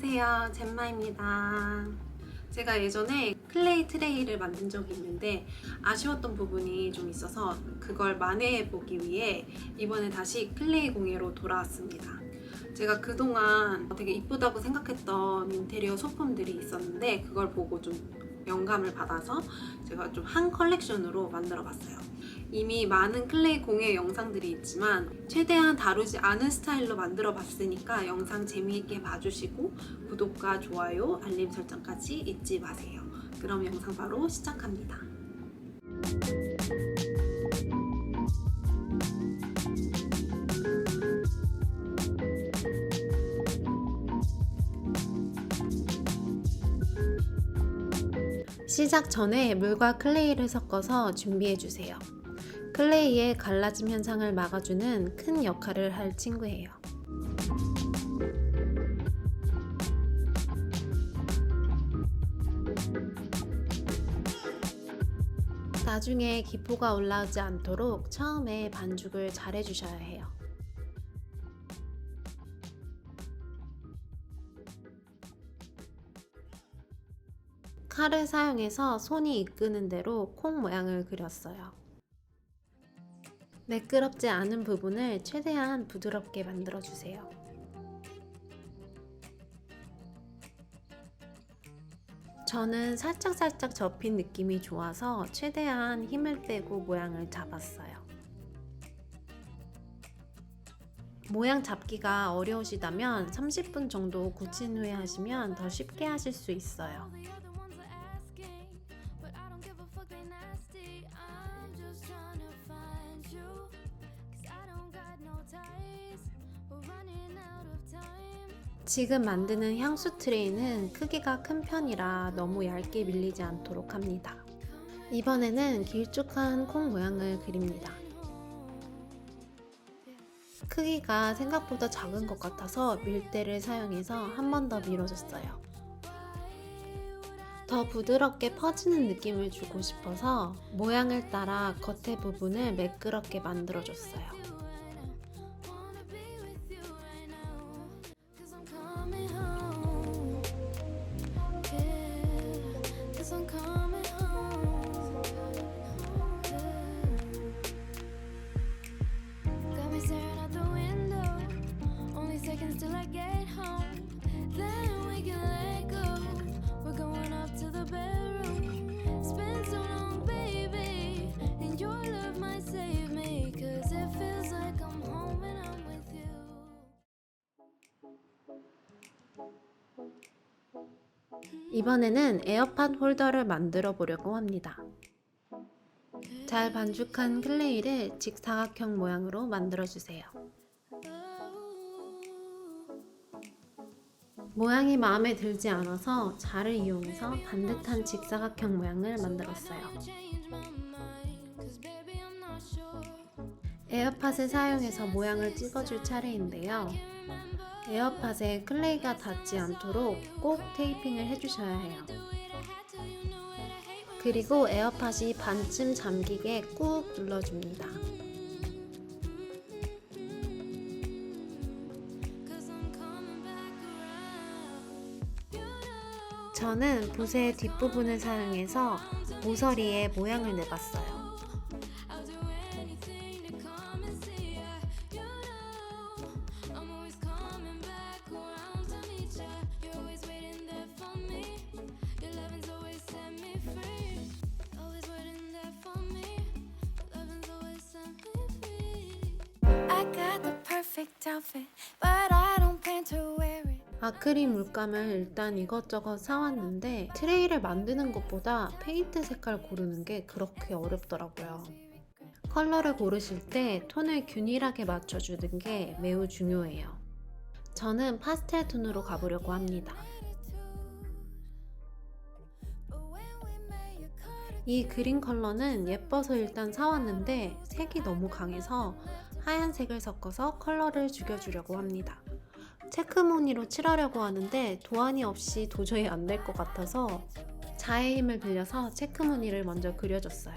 안녕하세요. 젠마입니다. 제가 예전에 클레이 트레이를 만든 적이 있는데 아쉬웠던 부분이 좀 있어서 그걸 만회해 보기 위해 이번에 다시 클레이 공예로 돌아왔습니다. 제가 그동안 되게 이쁘다고 생각했던 인테리어 소품들이 있었는데 그걸 보고 좀 영감을 받아서 제가 좀 한 컬렉션으로 만들어 봤어요. 이미 많은 클레이 공예 영상들이 있지만 최대한 다루지 않은 스타일로 만들어 봤으니까 영상 재미있게 봐주시고 구독과 좋아요, 알림 설정까지 잊지 마세요. 그럼 영상 바로 시작합니다. 시작 전에 물과 클레이를 섞어서 준비해 주세요. 클레이의 갈라짐 현상을 막아주는 큰 역할을 할 친구예요. 나중에 기포가 올라오지 않도록 처음에 반죽을 잘 해주셔야 해요. 칼을 사용해서 손이 이끄는 대로 콩 모양을 그렸어요. 매끄럽지 않은 부분을 최대한 부드럽게 만들어주세요. 저는 살짝살짝 접힌 느낌이 좋아서 최대한 힘을 빼고 모양을 잡았어요. 모양 잡기가 어려우시다면 30분 정도 굳힌 후에 하시면 더 쉽게 하실 수 있어요. 지금 만드는 향수 트레이는 크기가 큰 편이라 너무 얇게 밀리지 않도록 합니다. 이번에는 길쭉한 콩 모양을 그립니다. 크기가 생각보다 작은 것 같아서 밀대를 사용해서 한 번 더 밀어줬어요. 더 부드럽게 퍼지는 느낌을 주고 싶어서 모양을 따라 겉에 부분을 매끄럽게 만들어줬어요. 이번에는 에어팟 홀더를 만들어 보려고 합니다. 잘 반죽한 클레이를 직사각형 모양으로 만들어 주세요. 모양이 마음에 들지 않아서 자를 이용해서 반듯한 직사각형 모양을 만들었어요. 에어팟을 사용해서 모양을 찍어줄 차례인데요. 에어팟에 클레이가 닿지 않도록 꼭 테이핑을 해주셔야 해요. 그리고 에어팟이 반쯤 잠기게 꾹 눌러줍니다. 저는 붓의 뒷부분을 사용해서 모서리에 모양을 내봤어요. 아크릴 물감을 일단 이것저것 사왔는데 트레이를 만드는 것보다 페인트 색깔 고르는 게 그렇게 어렵더라고요. 컬러를 고르실 때 톤을 균일하게 맞춰주는 게 매우 중요해요. 저는 파스텔 톤으로 가보려고 합니다. 이 그린 컬러는 예뻐서 일단 사왔는데 색이 너무 강해서 하얀색을 섞어서 컬러를 죽여주려고 합니다. 체크무늬로 칠하려고 하는데 도안이 없이 도저히 안 될 것 같아서 자의 힘을 빌려서 체크무늬를 먼저 그려줬어요.